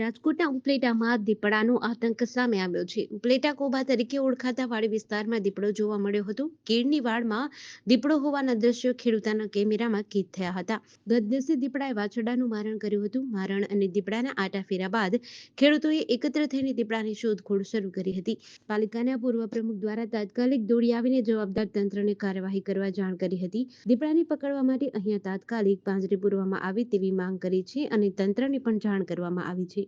રાજકોટના ઉપલેટામાં દીપડાનો આતંક સામે આવ્યો છે. ઉપલેટા કોબા તરીકે ઓળખાતા વાડી વિસ્તારમાં દીપડો જોવા મળ્યો હતો. કીડની વાડમાં દીપડો હોવાના દ્રશ્યો ખેડૂતાના કેમેરામાં કેદ થયા હતા. ગત દિવસે દીપડાએ વાછરડાનું મારણ કર્યું હતું. મારણ અને દીપડાના આટા ફેરા બાદ ખેડૂતોએ એકત્ર થઈને દીપડાની શોધખોળ શરૂ કરી હતી. પાલિકાના પૂર્વ પ્રમુખ દ્વારા તાત્કાલિક દોડી આવીને જવાબદાર તંત્રને કાર્યવાહી કરવા જાણ કરી હતી. દીપડાને પકડવા માટે અહીંયા તાત્કાલિક પાંજરે પૂરવામાં આવે તેવી માંગ કરી છે અને તંત્રને પણ જાણ કરવામાં આવી છે.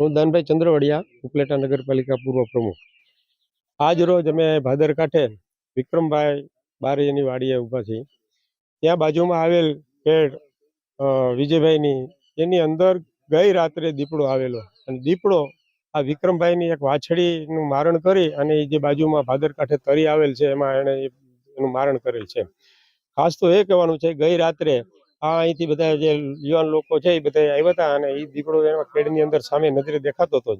હું દાનભાઈ ચંદ્રવડિયા, ઉપલેટા નગરપાલિકા પૂર્વ પ્રમુખ. આજ રોજ અમે ભાદર કાંઠે વિક્રમભાઈ બારીની વાડીએ ઊભા છીએ. ત્યાં બાજુમાં આવેલ પેડ વિજયભાઈની, એની અંદર ગઈ રાત્રે દીપડો આવેલો. અને દીપડો આ વિક્રમભાઈની એક વાછડીનું મારણ કરી અને જે બાજુમાં ભાદર કાંઠે તરી આવેલ છે, એમાં એણે એનું મારણ કરેલ છે. ખાસ તો એ કહેવાનું છે, ગઈ રાત્રે આ અહીંથી બધા જે યુવાન લોકો છે એ બધા આવ્યા હતા અને એ દીપડો એના ખેડની અંદર સામે નજરે દેખાતો હતો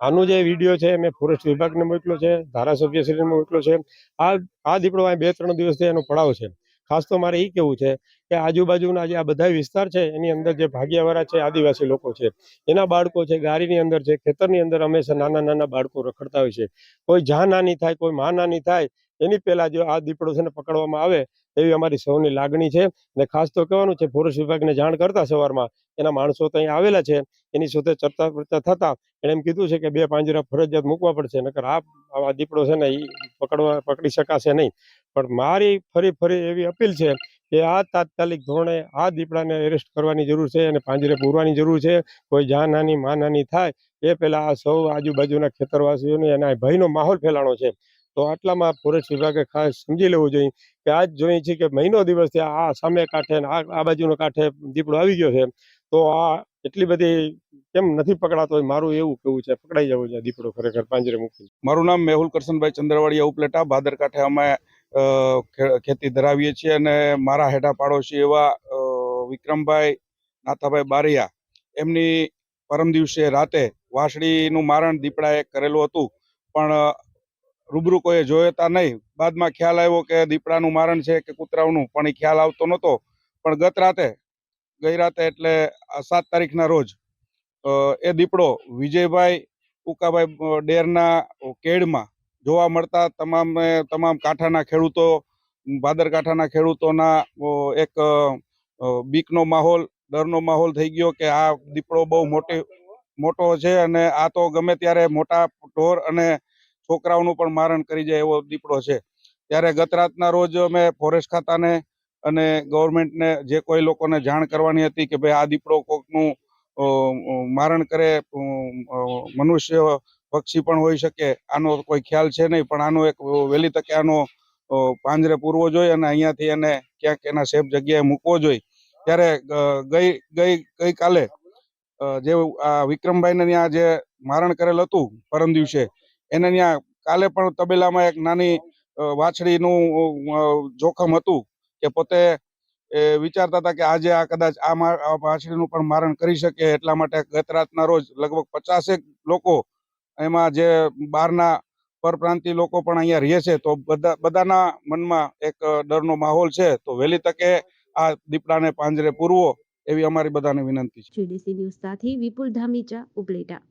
આનું જે વીડિયો છે મેં ફોરેસ્ટ વિભાગને મોકલ્યો છે ધારાસભ્યશ્રીને મોકલ્યો છે. આ આ દીપડો અહીં બે ત્રણ દિવસથી એનો પડાવ છે. ખાસ તો મારે એ કેવું છે કે આજુબાજુના જે આ બધા વિસ્તાર છે એની અંદર જે ભાગિયાવાળા છે, આદિવાસી લોકો છે, એના બાળકો છે, ગારીની અંદર છે, ખેતરની અંદર હંમેશા નાના નાના બાળકો રખડતા હોય છે. કોઈ જા નાની થાય, કોઈ મા નાની થાય એની પહેલા જો આ દીપડો છે ને પકડવામાં આવે, એવી અમારી સૌની લાગણી છે. ને ખાસ તો કહેવાનું છે ફોરેસ્ટ વિભાગને જાણ કરતા સવારમાં એના માણસો તો અહીંયા આવેલા છે. એની સાથે ચર્ચા ચર્ચા થતા એણે એમ કીધું છે કે બે પાંજરા ફરજિયાત મૂકવા પડશે, નકર આ દીપડો છે ને એ પકડવા, પકડી શકાશે નહીં. પણ મારી ફરી ફરી એવી અપીલ છે કે આ તાત્કાલિક ધોરણે આ દીપડાને એરેસ્ટ કરવાની જરૂર છે અને પાંજરે પૂરવાની જરૂર છે. કોઈ જાન નાની માં નાની થાય, એ પહેલા આ સૌ આજુબાજુના ખેતરવાસીઓને એના ભયનો માહોલ ફેલાણો છે. તો આટલામાં ફોરેસ્ટ વિભાગે ખાસ સમજી લેવું જોઈએ કે આજ જોઈએ છીએ કે મહિનો દિવસથી આ સામે કાંઠે આ આ બાજુનો કાંઠે દીપડો આવી ગયો છે. તો આ એટલી બધી કેમ નથી પકડાતો મારું એવું કેવું છે, પકડાઈ જવું છે દીપડો ખરેખર પાંજરે મૂકી મારું નામ મેહુલ કરશનભાઈ ચંદ્રવાડિયા ઉપલેટા, ભાદર કાંઠે અમે ખેતી ધરાવીએ છીએ અને મારા હેઠા પાડોશી એવા વિક્રમભાઈ, નાથાભાઈ બારિયા. એમની પરમ દિવસે રાતે વાસળીનું મારણ દીપડાએ કરેલું હતું. પણ રૂબરૂ કોઈએ જોયતા નહીં. બાદમાં ખ્યાલ આવ્યો કે દીપડાનું મારણ છે કે કૂતરાઓનું, પણ એ ખ્યાલ આવતો નહોતો. પણ ગત રાતે, ગઈ રાતે એટલે સાત તારીખના રોજ એ દીપડો વિજયભાઈ ઉકાભાઈ ડેરના કેડમાં જોવા મળતા તમામ તમામ કાંઠાના ખેડૂતો, ભાદર કાંઠાના ખેડૂતોના એક બીકનો માહોલ, ડરનો માહોલ થઈ ગયો કે આ દીપડો બહુ મોટી, મોટો છે અને આ તો ગમે ત્યારે મોટા ઢોર અને છોકરાઓનું પણ મારણ કરી જાય એવો દીપડો છે. ત્યારે ગત રાતના રોજ અમે ફોરેસ્ટ ખાતાને અને ગવર્મેન્ટને જે કોઈ લોકોને જાણ કરવાની હતી કે ભાઈ આ દીપડો કોકનું મારણ કરે મનુષ્ય પક્ષી પણ હોઈ શકે, આનો કોઈ ખ્યાલ છે નહીં. પણ આનો એક વહેલી તકે આનો પાંજરે પૂરવો જોઈએ અને અહીંયાથી એને ક્યાંક એના સેફ જગ્યાએ મૂકવો જોઈએ. ત્યારે ગઈ ગઈ, ગઈકાલે જે આ વિક્રમભાઈને ત્યાં જે મારણ કરેલ હતું, પરમ દિવસે એને ત્યાં કાલે પણ તબેલામાં એક નાની વાછડીનું જોખમ હતું કે પોતે વિચારતા હતા કે આજે આ કદાચ આ વાછડીનું પણ મારણ કરી શકે એટલા માટે ગત રાતના રોજ લગભગ પચાસેક લોકો એમાં જે બહારના પરપ્રાંતિ લોકો પણ અહીંયા રહે છે, તો બધા, બધાના મનમાં એક ડરનો માહોલ છે. તો વહેલી તકે આ દીપડાને પાંજરે પૂરવો એવી અમારી બધાને વિનંતી છે. વિપુલ ધામીચા, ઉપલેટા.